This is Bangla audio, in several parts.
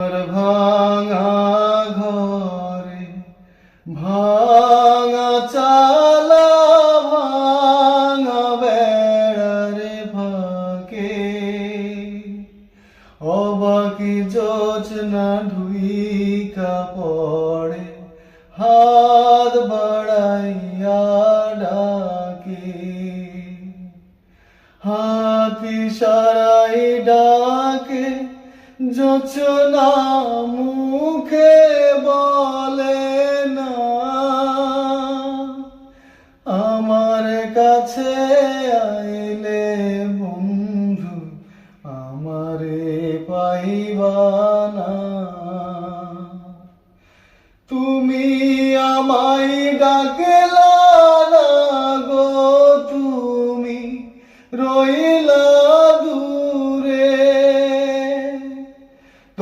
ভাঙা ঘরে, ভাঙা চালা ভাঙা বেড়ারে ফাঁকে। অবাকি যোচনা ঢুইকা পড়ে, হাত বাড়াইয়া ডাকে। হাতি সারাই ডাকে যোচনা মুখে বলে না। আমার কাছে আইলে বন্ধু, আমারে পাইবানা তুমি আমায় ডাকলা না গো, তুমি রইলা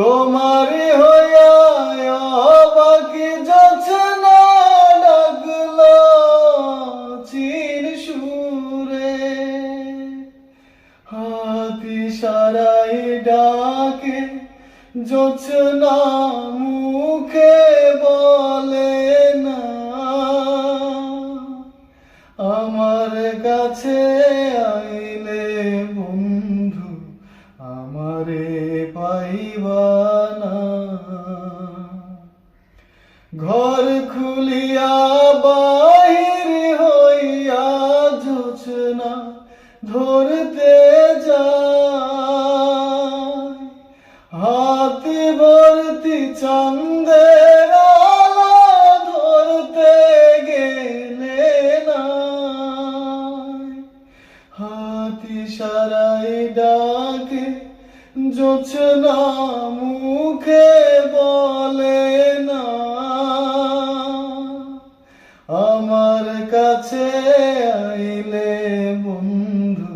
তোমার হইয়া বাকি যাচ্ছে না ডাকলো চিন সুরে। হাতি সারাই ডাকে জোছনা মুখে বলে পাইবানা ঘর খুলিয়া বাহির হইয়া জোছনা ধরতে যায়। হাতে ভর্তি চন্দের ধরতে গেলে না। হাতি সারাই ডাকে জোছনা মুখে বলে না। আমার কাছে আইলে বন্ধু,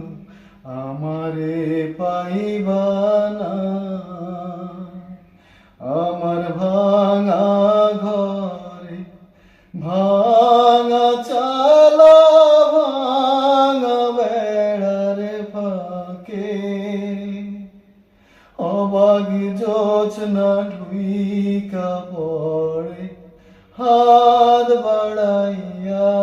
আমারে পাইবানা আমার ভাঙা ঘরে, ভাঙা চালা, ভাঙা বেড়ারে অবাগি যোচনা ঢুইকা পড়ে হাত বাড়াইয়া